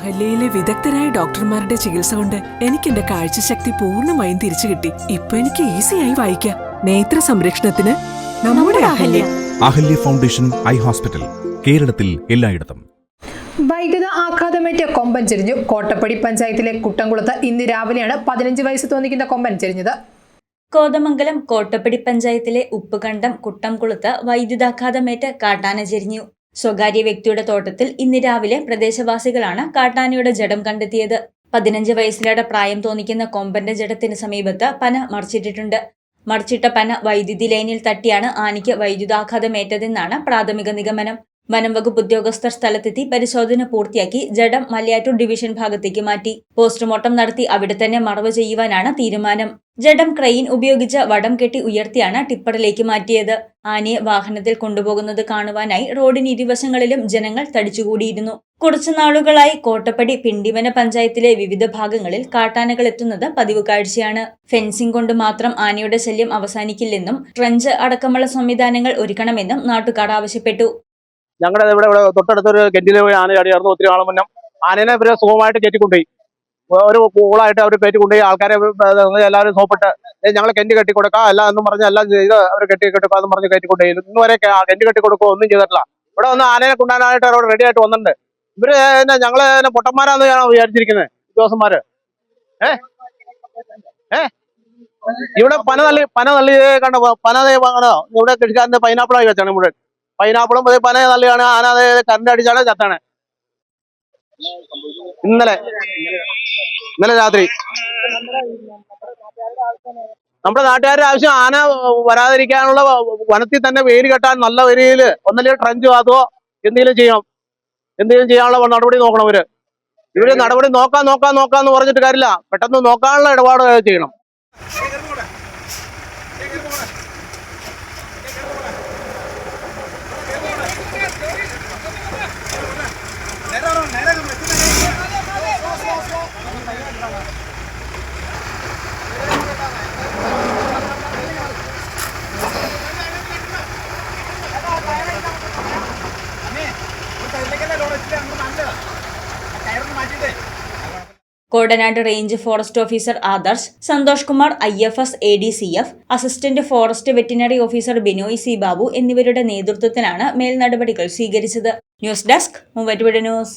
അഹല്യയിലെ വിദഗ്ധരായ ഡോക്ടർമാരുടെ ചികിത്സ കൊണ്ട് എനിക്ക് എന്റെ കാഴ്ചശക്തി പൂർണമായും തിരിച്ചു കിട്ടി. ഇപ്പൊ എനിക്ക് ഈസിയായി വായിക്കാം. നേത്ര സംരക്ഷണത്തിന് നമ്മുടെ Ahalya. Ahalya foundation eye hospital കേരളത്തിൽ എല്ലായിടത്തും. വൈദ്യുത ആഘാതമേറ്റ് കൊമ്പൻ ചെരിഞ്ഞു. കോട്ടപ്പടി പഞ്ചായത്തിലെ കുട്ടംകുളത്ത് ഇന്ന് രാവിലെയാണ് പതിനഞ്ച് വയസ്സ് തോന്നിക്കുന്ന കൊമ്പൻ ചെരിഞ്ഞത്. കോതമംഗലം കോട്ടപ്പടി പഞ്ചായത്തിലെ ഉപ്പുകണ്ടം കുട്ടംകുളത്ത് വൈദ്യുതാഘാതമേറ്റ് കാട്ടാന ചെരിഞ്ഞു. സ്വകാര്യ വ്യക്തിയുടെ തോട്ടത്തിൽ ഇന്ന് രാവിലെ പ്രദേശവാസികളാണ് കാട്ടാനയുടെ ജഡം കണ്ടെത്തിയത്. പതിനഞ്ച് വയസ്സിലേറെ പ്രായം തോന്നിക്കുന്ന കൊമ്പന്റെ ജഡത്തിന് സമീപത്ത് പന മറിച്ചിട്ടിട്ടുണ്ട്. മറിച്ചിട്ട പന വൈദ്യുതി ലൈനിൽ തട്ടിയാണ് ആനയ്ക്ക് വൈദ്യുതാഘാതമേറ്റതെന്നാണ് പ്രാഥമിക നിഗമനം. വനം വകുപ്പ് ഉദ്യോഗസ്ഥർ സ്ഥലത്തെത്തി പരിശോധന പൂർത്തിയാക്കി ജഡം മലയാറ്റൂർ ഡിവിഷൻ ഭാഗത്തേക്ക് മാറ്റി. പോസ്റ്റ്മോർട്ടം നടത്തി അവിടെ തന്നെ മറവ് ചെയ്യുവാനാണ് തീരുമാനം. ജഡം ക്രെയിൻ ഉപയോഗിച്ച് വടം കെട്ടി ഉയർത്തിയാണ് ടിപ്പറിലേക്ക് മാറ്റിയത്. ആനയെ വാഹനത്തിൽ കൊണ്ടുപോകുന്നത് കാണുവാനായി റോഡിന് ഇരുവശങ്ങളിലും ജനങ്ങൾ തടിച്ചുകൂടിയിരുന്നു. കുറച്ചു നാളുകളായി കോട്ടപ്പടി പിണ്ടിമന പഞ്ചായത്തിലെ വിവിധ ഭാഗങ്ങളിൽ കാട്ടാനകൾ എത്തുന്നത് പതിവ് കാഴ്ചയാണ്. ഫെൻസിംഗ് കൊണ്ട് മാത്രം ആനയുടെ ശല്യം അവസാനിക്കില്ലെന്നും ട്രഞ്ച് അടക്കമുള്ള സംവിധാനങ്ങൾ ഒരുക്കണമെന്നും നാട്ടുകാർ ആവശ്യപ്പെട്ടു. ഞങ്ങളുടെ ഇവിടെ ഇവിടെ തൊട്ടടുത്തൊരു കെന്റിൽ പോയി ആന ചാടിയായിരുന്നു ഒത്തിരി നാളെ മുന്നേ ആനേനെ ഇവർ സുഖമായിട്ട് കയറ്റിക്കൊണ്ടുപോയി. ഒരു കൂളായിട്ട് അവർ കയറ്റി കൊണ്ടുപോയി ആൾക്കാരെ എല്ലാവരും സോപ്പിട്ട് ഞങ്ങൾ കെന്റ് കെട്ടി കൊടുക്കാം അല്ല എന്നും പറഞ്ഞ് എല്ലാം ചെയ്ത് അവർ കെട്ടി കെട്ടിക്കാന്ന് പറഞ്ഞ് കയറ്റി കൊണ്ടുപോയി ഇന്ന് വരെ കെന്റ് കെട്ടി കൊടുക്കുക ഒന്നും ചെയ്തിട്ടില്ല. ഇവിടെ ഒന്ന് ആനയെ കൊണ്ടുപോകാനായിട്ട് അവരോട് റെഡി ആയിട്ട് വന്നിട്ടുണ്ട്. ഇവർ ഞങ്ങൾ പൊട്ടന്മാരാന്ന് ഞാൻ വിചാരിച്ചിരിക്കുന്നത് ഉദ്യോഗസ്ഥന്മാര്. ഏ? ഇവിടെ പന തള്ളി പന തള്ളി കണ്ടോ പന ഇവിടെ കൃഷിക്കാരന്റെ പൈനാപ്പിളായി വെച്ചാണ് ഇവിടെ പൈനാപ്പിളും പന തള്ളിയാണ് ആന അതായത് കറണ്ട് അടിച്ചാണ് ചത്താണ്. ഇന്നലെ ഇന്നലെ രാത്രി. നമ്മുടെ നാട്ടുകാരുടെ ആവശ്യം ആന വരാതിരിക്കാനുള്ള വനത്തിൽ തന്നെ വേര് കെട്ടാൻ നല്ല വരിയിൽ ഒന്നല്ലേ ട്രഞ്ച് വാതുവോ എന്തെങ്കിലും ചെയ്യണം. എന്തെങ്കിലും ചെയ്യാനുള്ള നടപടി നോക്കണം അവർ ഇവർ നടപടി നോക്കാൻ നോക്കാൻ നോക്കാന്ന് പറഞ്ഞിട്ട് കാര്യമില്ല. പെട്ടെന്ന് നോക്കാനുള്ള ഇടപാട് ചെയ്യണം. Kodanad range forest officer Adarsh Santhosh Kumar I F S A D C F assistant forest veterinary officer Binoy C Babu എന്നിവരുടെ നേതൃത്വത്തിലാണ് മേൽനടപടികൾ സ്വീകരിച്ചത്. News desk Muvattupuzha news.